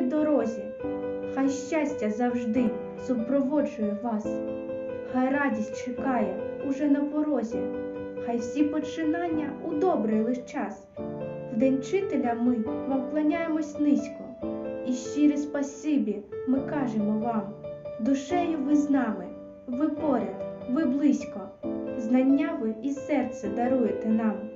дорозі. Хай щастя завжди супроводжує вас. Хай радість чекає уже на порозі. Хай всі починання у добрий лиш час. В день вчителя ми вам кланяємось низько. І щирі спасибі ми кажемо вам. Душею ви з нами, ви поряд, ви близько. Знання ви і серце даруєте нам.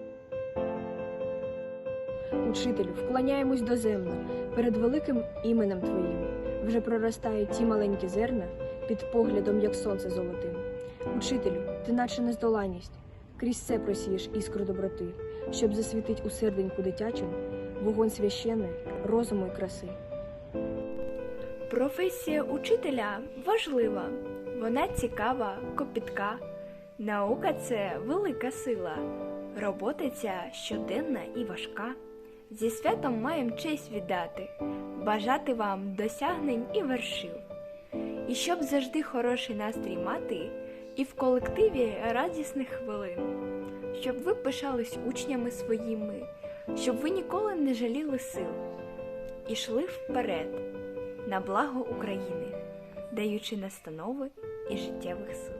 Учителю, вклоняємось доземно перед великим іменем Твоїм. Вже проростають ті маленькі зерна під поглядом, як сонце золотим. Учителю, ти наче нездоланність, крізь це просієш іскру доброти, щоб засвітить у серденьку дитячим вогонь священної, розуму і краси. Професія учителя важлива, вона цікава, копітка. Наука це велика сила, робота ця щоденна і важка. Зі святом маєм честь віддати, бажати вам досягнень і вершил. І щоб завжди хороший настрій мати, і в колективі радісних хвилин, щоб ви пишались учнями своїми, щоб ви ніколи не жаліли сил, і йшли вперед на благо України, даючи настанови і життєвих сил.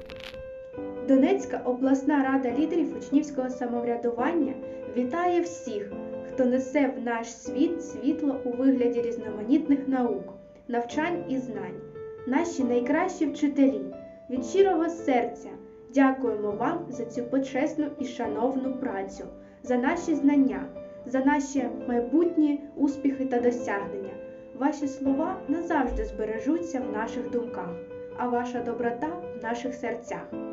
Донецька обласна рада лідерів учнівського самоврядування вітає всіх, хто несе в наш світ світло у вигляді різноманітних наук, навчань і знань. Наші найкращі вчителі від щирого серця дякуємо вам за цю почесну і шановну працю, за наші знання, за наші майбутні успіхи та досягнення. Ваші слова назавжди збережуться в наших думках, а ваша доброта в наших серцях.